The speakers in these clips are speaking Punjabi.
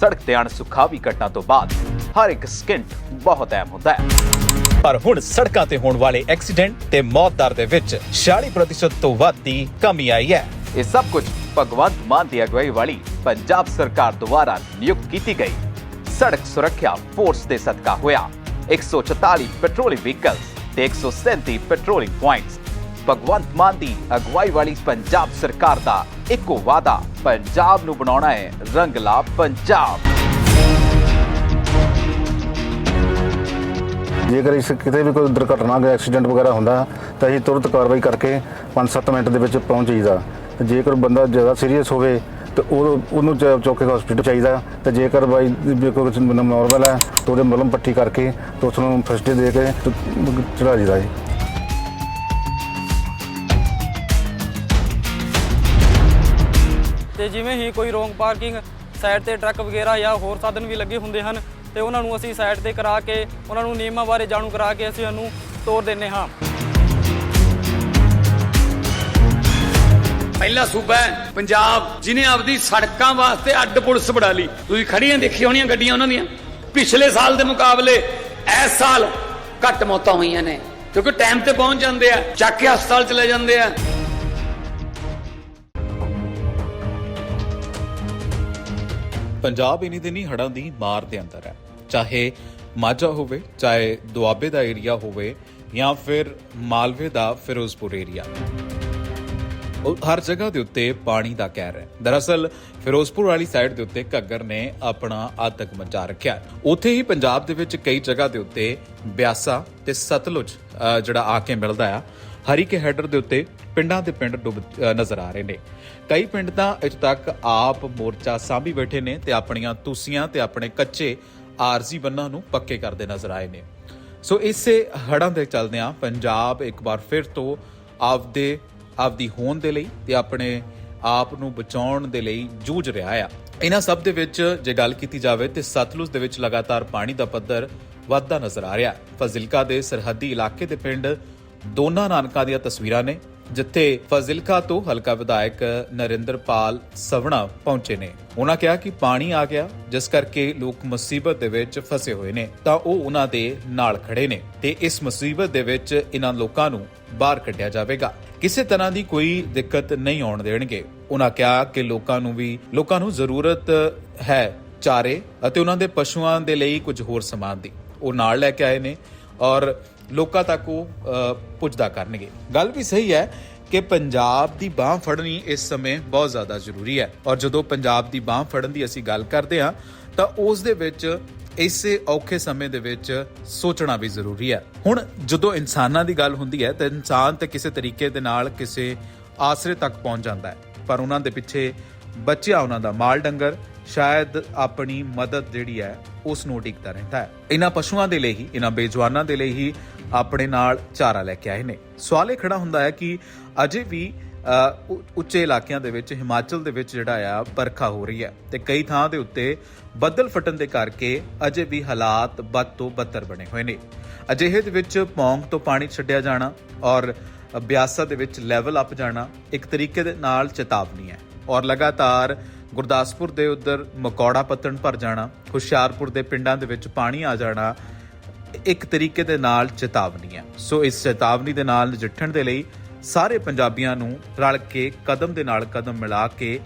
ਸੜਕ ਤੇ ਅਣਸੁਖਾਵੀ ਘਟਨਾ ਤੋਂ ਬਾਅਦ ਹਰ ਇੱਕ ਸਕਿੰਟ ਬਹੁਤ ਅਹਿਮ ਹੁੰਦਾ ਹੈ। ਪਰ ਹੁਣ ਸੜਕਾਂ ਤੇ ਹੋਣ ਵਾਲੇ ਐਕਸੀਡੈਂਟ ਤੇ ਮੌਤ ਦਰ ਦੇ ਵਿੱਚ 40% ਤੋਂ ਵੱਧ ਦੀ ਕਮੀ ਆਈ ਹੈ। ਇਹ ਸਭ ਕੁਝ ਭਗਵੰਤ ਮਾਨ ਦੀ ਅਗਵਾਈ ਵਾਲੀ ਪੰਜਾਬ ਸਰਕਾਰ ਦੁਆਰਾ ਨਿਯੁਕਤ ਕੀਤੀ ਗਈ। ਸੜਕ ਸੁਰੱਖਿਆ ਫੋਰਸ ਦੇ ਸਦਕਾ ਹੋਇਆ। 144 ਪੈਟਰੋਲਿੰਗ ਵਹੀਕਲਸ ਤੇ 137 ਪੈਟਰੋਲਿੰਗ ਪੁਆਇੰਟਸ ਭਗਵੰਤ ਮਾਨ ਦੀ ਅਗਵਾਈ ਵਾਲੀ ਪੰਜਾਬ ਸਰਕਾਰ ਦਾ ਇੱਕੋ ਵਾਅਦਾ, ਪੰਜਾਬ ਨੂੰ ਬਣਾਉਣਾ ਹੈ ਰੰਗਲਾ ਪੰਜਾਬ। ਜੇਕਰ ਇਸ ਕਿਤੇ ਵੀ ਕੋਈ ਦੁਰਘਟਨਾ ਜਾਂ ਐਕਸੀਡੈਂਟ ਵਗੈਰਾ ਹੁੰਦਾ, ਤਾਂ ਅਸੀਂ ਤੁਰੰਤ ਕਾਰਵਾਈ ਕਰਕੇ 5-7 ਮਿੰਟ ਦੇ ਵਿੱਚ ਪਹੁੰਚ ਜਾਈਦਾ। ਜੇਕਰ ਬੰਦਾ ਜ਼ਿਆਦਾ ਸੀਰੀਅਸ ਹੋਵੇ, ਤੇ ਉਹ ਉਹਨੂੰ ਚ- ਚੁੱਕ ਕੇ ਹਸਪੀਟਲ ਚਾਹੀਦਾ। ਤੇ ਜੇਕਰ ਬਾਈ ਕੋਈ ਨਾਰਮਲ ਹੈ, ਤਾਂ ਉਹਦੇ ਮਲਮ ਪੱਟੀ ਕਰਕੇ ਤੇ ਉਸ ਨੂੰ ਫਸਟ ਦੇ ਕੇ ਤੇ ਚੜਾ ਜੀਦਾ ਜੀ ਤੇ ਜਿਵੇਂ ਹੀ ਕੋਈ ਰੋਂਗ ਪਾਰਕਿੰਗ ਸਾਈਡ ਤੇ ਟਰੱਕ ਵਗੈਰਾ ਜਾਂ ਹੋਰ ਸਾਧਨ ਵੀ ਲੱਗੇ ਹੁੰਦੇ ਹਨ ਤੇ ਉਹਨਾਂ ਨੂੰ ਅਸੀਂ ਸਾਈਡ ਤੇ ਕਰਾ ਕੇ, ਉਹਨਾਂ ਨੂੰ ਨਿਯਮਾਂ ਬਾਰੇ ਜਾਣੂ ਕਰਾ ਕੇ ਅਸੀਂ ਉਹਨੂੰ ਤੋਰ ਦਿੰਨੇ ਹਾਂ। ਪਹਿਲਾ ਸੂਬਾ ਹੈ ਪੰਜਾਬ, ਜਿਨੇ ਆਪਦੀ ਸੜਕਾਂ ਵਾਸਤੇ ਅੱਡ ਪੁਲਿਸ ਬਣਾ ਲਈ। ਤੁਸੀਂ ਖੜੀਆਂ ਦੇਖੀ ਹੋਣੀਆਂ ਗੱਡੀਆਂ ਉਹਨਾਂ ਦੀਆਂ? ਪਿਛਲੇ ਸਾਲ ਦੇ ਮੁਕਾਬਲੇ ਇਸ ਸਾਲ ਘੱਟ ਮੌਤਾਂ ਹੋਈਆਂ ਨੇ, ਕਿਉਂਕਿ ਟਾਈਮ ਤੇ ਪਹੁੰਚ ਜਾਂਦੇ ਆ, ਚੱਕ ਕੇ ਹਸਪਤਾਲ ਚਲੇ ਜਾਂਦੇ ਆ। ਪੰਜਾਬ ਇਨੀ ਦਿਨੀ ਹੜਾਂ ਦੀ ਮਾਰ ਦੇ ਅੰਦਰ ਹੈ। ਚਾਹੇ ਮਾਝਾ ਹੋਵੇ, ਚਾਹੇ ਦੁਆਬੇ ਦਾ ਏਰੀਆ ਹੋਵੇ ਜਾਂ ਫਿਰ ਮਾਲਵੇ ਦਾ ਫਿਰੋਜ਼ਪੁਰ ਏਰੀਆ। ਹਰ ਜਗ੍ਹਾ ਦੇ ਉੱਤੇ ਪਾਣੀ ਦਾ ਕਹਿਰ ਹੈ। ਦਰਅਸਲ, ਫਿਰੋਜ਼ਪੁਰ ਵਾਲੀ ਸਾਈਡ ਦੇ ਉੱਤੇ ਘੱਗਰ ਨੇ ਆਪਣਾ ਆਤਕ ਮਚਾ ਰੱਖਿਆ ਉੱਥੇ ਹੀ ਪੰਜਾਬ ਦੇ ਵਿੱਚ ਕਈ ਜਗ੍ਹਾ ਦੇ ਉੱਤੇ ਬਿਆਸਾ ਤੇ ਸਤਲੁਜ ਜਿਹੜਾ ਆ ਕੇ ਮਿਲਦਾ ਆ ਹਰੀਕੇ ਹੈਡਰ ਦੇ ਉੱਤੇ ਪਿੰਡਾਂ ਦੇ ਪਿੰਡ ਡੁੱਬ ਨਜ਼ਰ ਆ ਰਹੇ ਨੇ। ਕਈ ਪਿੰਡ ਤਾਂ ਅਜ ਤੱਕ ਆਪ ਮੋਰਚਾ ਸਾਂਭੀ ਬੈਠੇ ਨੇ ਤੇ ਆਪਣੀਆਂ ਤੂਸੀਆਂ ਤੇ ਆਪਣੇ ਕੱਚੇ ਆਰਜ਼ੀ ਬੰਨਾਂ ਨੂੰ ਪੱਕੇ ਕਰਦੇ ਨਜ਼ਰ ਆਏ ਨੇ। ਸੋ ਇਸੇ ਹੜਾਂ ਦੇ ਚੱਲਦਿਆਂ ਪੰਜਾਬ ਇੱਕ ਵਾਰ ਫਿਰ ਤੋਂ ਆਪਦੇ, ਆਪਦੀ ਹੋਣ ਦੇ ਲਈ ਤੇ ਆਪਣੇ ਆਪ ਨੂੰ ਬਚਾਉਣ ਦੇ ਲਈ ਜੂਝ ਰਿਹਾ ਆ। ਇਹਨਾਂ ਸਭ ਦੇ ਵਿੱਚ ਜੇ ਗੱਲ ਕੀਤੀ ਜਾਵੇ ਤੇ ਸਤਲੁਜ ਦੇ ਵਿੱਚ ਲਗਾਤਾਰ ਪਾਣੀ ਦਾ ਪੱਧਰ ਵੱਧਦਾ ਨਜ਼ਰ ਆ ਰਿਹਾ। ਹੈ ਫਜ਼ਿਲਕਾ ਦੇ ਸਰਹੱਦੀ ਇਲਾਕੇ ਦੇ ਪਿੰਡ ਦੋਨਾਂ ਨਾਨਕਾਂ ਦੀਆਂ ਤਸਵੀਰਾਂ ਨੇ, ਜਿੱਥੇ ਫਜ਼ਿਲਕਾ ਤੋਂ ਹਲਕਾ ਵਿਧਾਇਕ ਨਰਿੰਦਰਪਾਲ ਸਵਣਾ ਪਹੁੰਚੇ ਨੇ। ਉਹਨਾਂ ਕਿਹਾ ਕਿ ਪਾਣੀ ਆ ਗਿਆ, ਜਿਸ ਕਰਕੇ ਲੋਕ ਮੁਸੀਬਤ ਦੇ ਵਿੱਚ ਫਸੇ ਹੋਏ ਨੇ, ਤਾਂ ਉਹ ਉਹਨਾਂ ਦੇ ਨਾਲ ਖੜੇ ਨੇ ਤੇ ਇਸ ਮੁਸੀਬਤ ਦੇ ਵਿੱਚ ਇਹਨਾਂ ਲੋਕਾਂ ਨੂੰ ਬਾਹਰ ਕੱਢਿਆ ਜਾਵੇਗਾ। ਕਿਸੇ ਤਰ੍ਹਾਂ ਦੀ ਕੋਈ ਦਿੱਕਤ ਨਹੀਂ ਆਉਣ ਦੇਣਗੇ। ਉਹਨਾਂ ਕਿਹਾ ਕਿ ਲੋਕਾਂ ਨੂੰ ਵੀ, ਲੋਕਾਂ ਨੂੰ ਜ਼ਰੂਰਤ ਹੈ ਚਾਰੇ ਅਤੇ ਉਹਨਾਂ ਦੇ ਪਸ਼ੂਆਂ ਦੇ ਲਈ ਕੁਝ ਹੋਰ ਸਮਾਨ ਦੀ। ਉਹ ਨਾਲ ਲੈ ਕੇ ਆਏ ਨੇ ਔਰ ਲੋਕਾਂ ਤੱਕ ਉਹ ਪੁੱਜਦਾ ਕਰਨਗੇ। ਗੱਲ ਵੀ ਸਹੀ ਹੈ ਕਿ ਪੰਜਾਬ ਦੀ ਬਾਹ ਫੜਨੀ ਇਸ ਸਮੇਂ ਬਹੁਤ ਜ਼ਿਆਦਾ ਜ਼ਰੂਰੀ ਹੈ। ਔਰ ਜਦੋਂ ਪੰਜਾਬ ਦੀ ਬਾਹ ਫੜਨ ਦੀ ਅਸੀਂ ਗੱਲ ਕਰਦੇ ਹਾਂ, ਤਾਂ ਉਸ ਦੇ ਵਿੱਚ, ਇਸੇ ਔਖੇ ਸਮੇਂ ਦੇ ਵਿੱਚ ਸੋਚਣਾ ਵੀ ਜ਼ਰੂਰੀ ਹੈ। ਹੁਣ ਜਦੋਂ ਇਨਸਾਨਾਂ ਦੀ ਗੱਲ ਹੁੰਦੀ ਹੈ, ਤਾਂ ਇਨਸਾਨ ਤੇ ਕਿਸੇ ਤਰੀਕੇ ਦੇ ਨਾਲ ਕਿਸੇ ਆਸਰੇ ਤੱਕ ਪਹੁੰਚ ਜਾਂਦਾ ਹੈ। ਪਰ ਉਹਨਾਂ ਦੇ ਪਿੱਛੇ ਬੱਚਿਆ ਉਹਨਾਂ ਦਾ ਮਾਲ ਡੰਗਰ, ਸ਼ਾਇਦ ਆਪਣੀ ਮਦਦ ਜਿਹੜੀ ਹੈ, ਉਸ ਨੂੰ ਉਡੀਕਦਾ ਰਹਿੰਦਾ ਹੈ। ਇਹਨਾਂ ਪਸ਼ੂਆਂ ਦੇ ਲਈ ਹੀ, ਇਹਨਾਂ ਬੇਜਵਾਨਾਂ ਦੇ ਲਈ ਹੀ ਆਪਣੇ ਨਾਲ ਚਾਰਾ ਲੈ ਕੇ ਆਏ ਨੇ। ਸਵਾਲ ਇਹ ਖੜਾ ਹੁੰਦਾ ਹੈ ਕਿ ਅਜੇ ਵੀ ਉੱਚੇ ਇਲਾਕਿਆਂ ਦੇ ਵਿੱਚ, ਹਿਮਾਚਲ ਦੇ ਵਿੱਚ ਜਿਹੜਾ ਆ ਬਰਖਾ ਹੋ ਰਹੀ ਹੈ ਤੇ ਕਈ ਥਾਂ ਦੇ ਉੱਤੇ ਬੱਦਲ ਫਟਣ ਦੇ ਕਰਕੇ ਅਜੇ ਵੀ ਹਾਲਾਤ ਬਦ ਤੋਂ ਬੱਤਰ ਬਣੇ ਹੋਏ ਨੇ। ਅਜਿਹੇ ਦੇ ਵਿੱਚ ਪੌਂਗ ਤੋਂ ਪਾਣੀ ਛੱਡਿਆ ਜਾਣਾ ਔਰ ਬਿਆਸਾ ਦੇ ਵਿੱਚ ਲੈਵਲ ਅਪ ਜਾਣਾ ਇੱਕ ਤਰੀਕੇ ਦੇ ਨਾਲ ਚੇਤਾਵਨੀ ਹੈ ਔਰ ਲਗਾਤਾਰ ਗੁਰਦਾਸਪੁਰ ਦੇ ਉਧਰ ਮਕੌੜਾ ਪੱਤਣ ਭਰ ਜਾਣਾ, ਹੁਸ਼ਿਆਰਪੁਰ ਦੇ ਪਿੰਡਾਂ ਦੇ ਵਿੱਚ ਪਾਣੀ ਆ ਜਾਣਾ ਇੱਕ ਤਰੀਕੇ ਦੇ ਨਾਲ ਚੇਤਾਵਨੀ ਹੈ। ਸੋ ਇਸ ਚੇਤਾਵਨੀ ਦੇ ਨਾਲ ਨਜਿੱਠਣ ਦੇ ਲਈ ਸਾਰੇ ਪੰਜਾਬੀਆਂ ਨੂੰ ਰਲ ਕੇ ਕਦਮ ਦੇ ਨਾਲ ਕਦਮ ਮਿਲਾ ਕੇ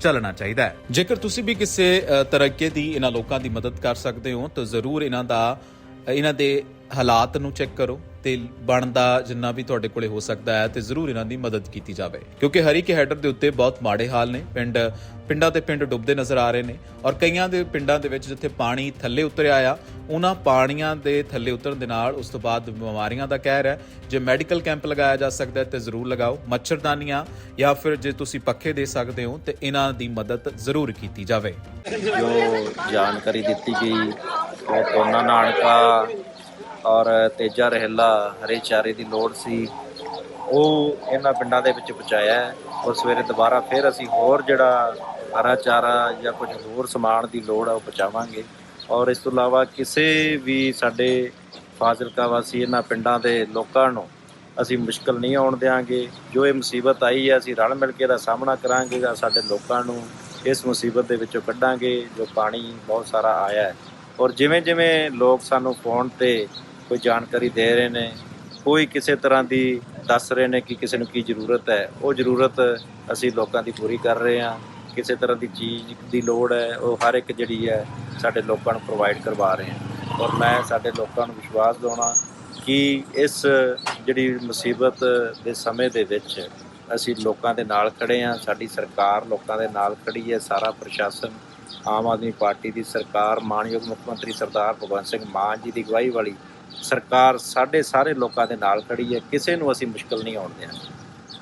ਚੱਲਣਾ ਚਾਹੀਦਾ ਹੈ। ਜੇਕਰ ਤੁਸੀਂ ਵੀ ਕਿਸੇ ਅ, ਤਰੀਕੇ ਦੀ ਇਹਨਾਂ ਲੋਕਾਂ ਦੀ ਮਦਦ ਕਰ ਸਕਦੇ ਹੋ ਤਾਂ ਜ਼ਰੂਰ ਇਹਨਾਂ ਦਾ ਇਹਨਾਂ ਦੇ ਹਾਲਾਤ ਨੂੰ ਚੈੱਕ ਕਰੋ। ਤੇ ਬਣਦਾ ਜਿੰਨਾ ਵੀ ਤੁਹਾਡੇ ਕੋਲੇ ਹੋ ਸਕਦਾ ਹੈ ਤੇ ਜ਼ਰੂਰ ਇਹਨਾਂ ਦੀ ਮਦਦ ਕੀਤੀ ਜਾਵੇ। ਕਿਉਂਕਿ ਹਰੀ ਹਰੀਕੇ ਹੈਡਰ ਦੇ ਉੱਤੇ ਬਹੁਤ ਮਾੜੇ ਹਾਲ ਨੇ। ਪਿੰਡ, ਪਿੰਡਾਂ ਤੇ ਪਿੰਡ ਡੁੱਬਦੇ ਨਜ਼ਰ ਆ ਰਹੇ ਨੇ। ਔਰ ਕਈਆਂ ਦੇ ਪਿੰਡਾਂ ਦੇ ਵਿੱਚ ਜਿੱਥੇ ਪਾਣੀ ਥੱਲੇ ਉਤਰਿਆ ਆ, ਉਹਨਾਂ ਪਾਣੀਆਂ ਦੇ ਥੱਲੇ ਉਤਰਨ ਦੇ ਨਾਲ ਉਸ ਤੋਂ ਬਾਅਦ ਬਿਮਾਰੀਆਂ ਦਾ ਕਹਿਰ ਹੈ। ਜੇ ਮੈਡੀਕਲ ਕੈਂਪ ਲਗਾਇਆ ਜਾ ਸਕਦਾ ਹੈ ਤੇ ਜ਼ਰੂਰ ਲਗਾਓ। ਮੱਛਰਦਾਨੀਆਂ ਜਾਂ ਫਿਰ ਜੇ ਤੁਸੀਂ ਪੱਖੇ ਦੇ ਸਕਦੇ ਹੋ ਤੇ ਇਹਨਾਂ ਦੀ ਮਦਦ ਜ਼ਰੂਰ ਕੀਤੀ ਜਾਵੇ। ਜੋ ਜਾਣਕਾਰੀ ਦਿੱਤੀ ਗਈ ਉਹ ਦੋਨਾ ਨਾਨਕਾ ਔਰ ਤੇਜਾ ਰਹਿਲਾ, ਹਰੇ ਚਾਰੇ ਦੀ ਲੋੜ ਸੀ। ਉਹ ਇਹਨਾਂ ਪਿੰਡਾਂ ਦੇ ਵਿੱਚ ਪਹੁੰਚਾਇਆ ਔਰ ਸਵੇਰੇ ਦੁਬਾਰਾ ਫਿਰ ਅਸੀਂ ਹੋਰ ਜਿਹੜਾ ਹਰਾ ਚਾਰਾ ਜਾਂ ਕੁਝ ਹੋਰ ਸਮਾਨ ਦੀ ਲੋੜ ਆ, ਉਹ ਪਹੁੰਚਾਵਾਂਗੇ। ਔਰ ਇਸ ਤੋਂ ਇਲਾਵਾ ਕਿਸੇ ਵੀ ਸਾਡੇ ਫਾਜ਼ਿਲਕਾ ਵਾਸੀ ਇਹਨਾਂ ਪਿੰਡਾਂ ਦੇ ਲੋਕਾਂ ਨੂੰ ਅਸੀਂ ਮੁਸ਼ਕਲ ਨਹੀਂ ਆਉਣ ਦੇਵਾਂਗੇ ਜੋ ਇਹ ਮੁਸੀਬਤ ਆਈ ਹੈ, ਅਸੀਂ ਰਲ ਮਿਲ ਕੇ ਦਾ ਸਾਹਮਣਾ ਕਰਾਂਗੇ ਜਾਂ ਸਾਡੇ ਲੋਕਾਂ ਨੂੰ ਇਸ ਮੁਸੀਬਤ ਦੇ ਵਿੱਚੋਂ ਕੱਢਾਂਗੇ, ਜੋ ਪਾਣੀ ਬਹੁਤ ਸਾਰਾ ਆਇਆ ਹੈ। ਔਰ ਜਿਵੇਂ ਜਿਵੇਂ ਲੋਕ ਸਾਨੂੰ ਫੋਨ ਤੇ ਕੋਈ ਜਾਣਕਾਰੀ ਦੇ ਰਹੇ ਨੇ, ਕੋਈ ਕਿਸੇ ਤਰ੍ਹਾਂ ਦੀ ਦੱਸ ਰਹੇ ਨੇ ਕਿ ਕਿਸੇ ਨੂੰ ਕੀ ਜ਼ਰੂਰਤ ਹੈ, ਉਹ ਜ਼ਰੂਰਤ ਅਸੀਂ ਲੋਕਾਂ ਦੀ ਪੂਰੀ ਕਰ ਰਹੇ ਹਾਂ। ਕਿਸੇ ਤਰ੍ਹਾਂ ਦੀ ਚੀਜ਼ ਦੀ ਲੋੜ ਹੈ, ਉਹ ਹਰ ਇੱਕ ਜਿਹੜੀ ਹੈ, ਸਾਡੇ ਲੋਕਾਂ ਨੂੰ ਪ੍ਰੋਵਾਈਡ ਕਰਵਾ ਰਹੇ ਹਾਂ। ਔਰ ਮੈਂ ਸਾਡੇ ਲੋਕਾਂ ਨੂੰ ਵਿਸ਼ਵਾਸ ਦਿਵਾਉਣਾ ਕਿ ਇਸ ਜਿਹੜੀ ਮੁਸੀਬਤ ਦੇ ਸਮੇਂ ਦੇ ਵਿੱਚ ਅਸੀਂ ਲੋਕਾਂ ਦੇ ਨਾਲ ਖੜੇ ਹਾਂ, ਸਾਡੀ ਸਰਕਾਰ ਲੋਕਾਂ ਦੇ ਨਾਲ ਖੜੀ ਹੈ, ਸਾਰਾ ਪ੍ਰਸ਼ਾਸਨ ਆਮ ਆਦਮੀ ਪਾਰਟੀ ਦੀ ਸਰਕਾਰ ਮਾਨਯੋਗ ਮੁੱਖ ਮੰਤਰੀ ਸਰਦਾਰ ਭਗਵੰਤ ਸਿੰਘ ਮਾਨ ਜੀ ਦੀ ਅਗਵਾਈ ਵਾਲੀ ਸਰਕਾਰ ਸਾਡੇ ਸਾਰੇ ਲੋਕਾਂ ਦੇ ਨਾਲ ਖੜੀ ਹੈ ਕਿਸੇ ਨੂੰ ਅਸੀਂ ਮੁਸ਼ਕਲ ਨਹੀਂ ਆਉਣ ਦੇਣਾ।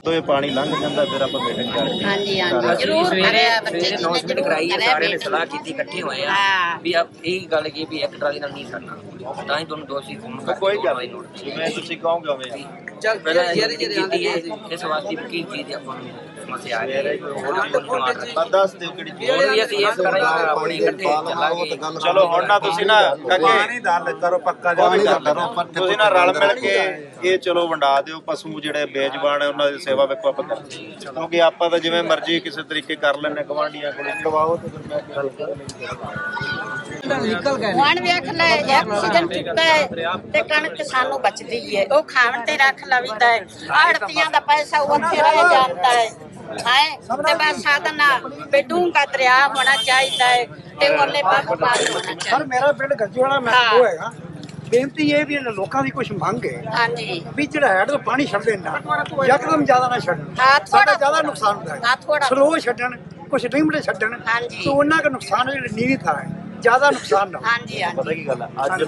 ਤੋਂ ਇਹ ਪਾਣੀ ਲੰਘ ਜਾਂਦਾ ਫਿਰ ਆਪਾਂ ਮੀਟਿੰਗ ਕਰਕੇ ਹਾਂਜੀ ਹਾਂਜੀ ਜ਼ਰੂਰ ਕਰਿਆ ਬੱਚੇ ਨੇ ਜ਼ਰੂਰ ਕਰਾਈ ਹੈ ਸਾਰਿਆਂ ਨੇ ਸਲਾਹ ਕੀਤੀ ਇਕੱਠੇ ਹੋਏ ਆ। ਵੀ ਆ ਇਹ ਗੱਲ ਕੀ ਵੀ ਇੱਕ ਟਰਾਲੀ ਨਾਲ ਨਹੀਂ ਸਰਨਾ ਤਾਂ ਹੀ ਤੁਹਾਨੂੰ ਦੋਸ਼ੀ ਫੋਨ ਕਰਕੇ ਕੋਈ ਗੱਲ ਨਹੀਂ। ਜਿਵੇਂ ਤੁਸੀਂ ਕਹੋਗੇ ਉਵੇਂ। ਚੱਲ ਪਹਿਲਾਂ ਜਿਹੜੀ ਕੀਤੀ ਹੈ ਇਸ ਵਾਸਤੇ ਵੀ ਕੀ ਚੀਜ਼ ਆਪਾਂ ਨੂੰ? ਸਮੱਸਿਆ ਆ ਰਹੀ ਹੈ। ਬਸ ਦੱਸ ਦਿਓ ਕਿਹੜੀ ਚੀਜ਼ ਹੋਰ ਵੀ ਅਸੀਂ ਇਸ ਕਰਾਂਗੇ ਆਪਣੀ ਇਕੱਠੇ ਚੱਲਾਂਗੇ ਚਲੋ ਹੁਣ ਨਾ ਤੁਸੀਂ ਨਾ ਕਾਕੇ ਗੱਲ ਕਰੋ ਪੱਕਾ ਵੀ ਕਰ। ਤੁਸੀਂ ਨਾ ਰਲ ਮਿਲ ਕੇ ਇਹ ਚਲੋ ਵੰਡਾ ਦਿਓ ਪਸ਼ੂ ਜਿਹੜੇ ਬੇਜਬਾਨ ਹੈ ਉਹਨਾਂ ਦੀ ਸੇਵਾ ਵੇਖੋ ਆਪਾਂ ਕਰਦੇ ਕਿਉਂਕਿ ਆਪਾਂ ਤਾਂ ਜਿਵੇਂ ਮਰਜ਼ੀ ਕਿਸੇ ਤਰੀਕੇ ਕਰ ਲੈਣੇ ਗਵਾਂਢੀਆਂ ਕੋਲ। ਲਵਾਓ ਤੇ ਫਿਰ ਮੈਂ ਗੱਲ ਹੁਣ ਵੇਖ ਲੈ ਹੈ ਤੇ ਕਣਕ ਸਾਨੂੰ ਬਚਦੀ ਹੈ। ਉਹ ਖਾਣ ਤੇ ਰੱਖ ਲਵੀਦਾ ਹੈ। ਆੜਤੀਆਂ ਦਾ ਪੈਸਾ ਉੱਥੇ ਰਹਿ ਜਾਂਦਾ ਹੈ। ਹੈ? ਤੇ ਬਸ ਸਾਧਨ ਬੇਡੂੰਗਾ ਦਰਿਆ ਹੋਣਾ ਚਾਹੀਦਾ ਹੈ ਤੇ ਉਹਨੇ ਪੱਪ ਪਾਸ ਹੋਣਾ ਸਰ ਚਾਹੀਦਾ ਮੇਰਾ ਪਿੰਡ ਗੱਜੂਵਾਲਾ ਮੈਂ ਹਾਂ। ਉਹ ਹੈਗਾ। ਬੇਨਤੀ ਇਹ ਵੀ ਇਹਨਾਂ ਲੋਕਾਂ ਦੀ ਕੁਝ ਮੰਗ ਹੈ। ਹਾਂਜੀ। ਵੀ ਜਿਹੜਾ ਹੈਡ ਤੋਂ ਪਾਣੀ ਛੱਡ ਦੇਣਾ ਯਕਦਮ ਜ਼ਿਆਦਾ ਨਾ ਛੱਡਣ। ਹਾਂ, ਥੋੜ੍ਹਾ- ਸਾਡਾ ਜ਼ਿਆਦਾ ਨੁਕਸਾਨ ਹੁੰਦਾ ਹਾਂ, ਥੋੜ੍ਹਾ। ਸਲੋ ਛੱਡਣ ਕੁਝ ਲਿਮਟ ਛੱਡਣ। ਹਾਂਜੀ। ਤਾਂ ਉਹਨਾਂ ਦਾ ਨੁਕਸਾਨ ਜਿਹੜਾ ਨੀਵੀਂ ਥਾਂ ਹੈ। ਜ਼ਿਆਦਾ ਨੁਕਸਾਨ ਨਾ ਹੋਵੇ। ਹਾਂਜੀ ਹਾਂਜੀ। ਪਤਾ ਕੀ ਗੱਲ ਹੈ ਅੱਜ